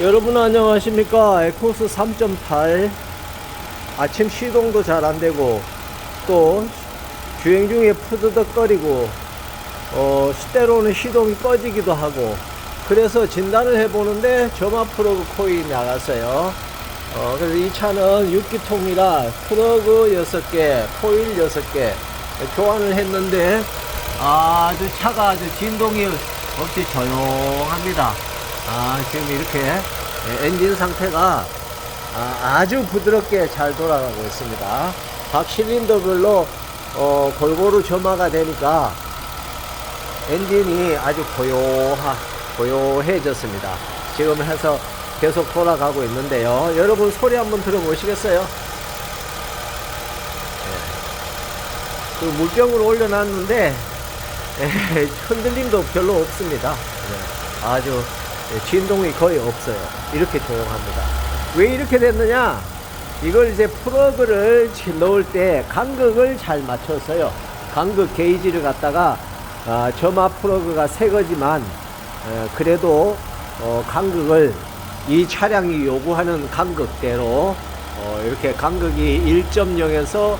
여러분 안녕하십니까? 에코스 3.8 아침 시동도 잘 안되고 또 주행 중에 푸드덕 거리고 어, 때로는 시동이 꺼지기도 하고 그래서 진단을 해보는데 점화 프로그 코일이 나갔어요. 어, 그래서 이 차는 6기통이라 프로그 6개 코일 6개 교환을 했는데 아주 차가 아주 진동이 없이 조용합니다 아, 지금 이렇게 예, 엔진 상태가 아, 주 부드럽게 잘 돌아가고 있습니다. 각 실린더별로 어, 골고루 점화가 되니까 엔진이 아주 고요하, 고요해졌습니다. 지금 해서 계속 돌아가고 있는데요. 여러분 소리 한번 들어보시겠어요? 네. 그 물병을 올려놨는데 에, 흔들림도 별로 없습니다. 네. 아주 진동이 거의 없어요. 이렇게 조용합니다. 왜 이렇게 됐느냐? 이걸 이제 프로그를 넣을 때 간극을 잘 맞춰서요. 간극 게이지를 갖다가 아, 점화 프로그가 새 거지만 어, 그래도 어, 간극을 이 차량이 요구하는 간극대로 어, 이렇게 간극이 1.0에서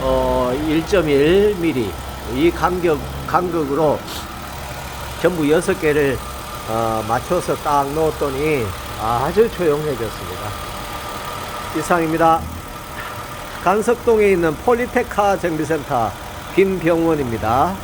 어, 1.1mm 이 간격 간극으로 전부 6개를 어, 맞춰서 딱 넣었더니 아주 조용해졌습니다. 이상입니다. 간석동에 있는 폴리테카 정비센터 김병원입니다.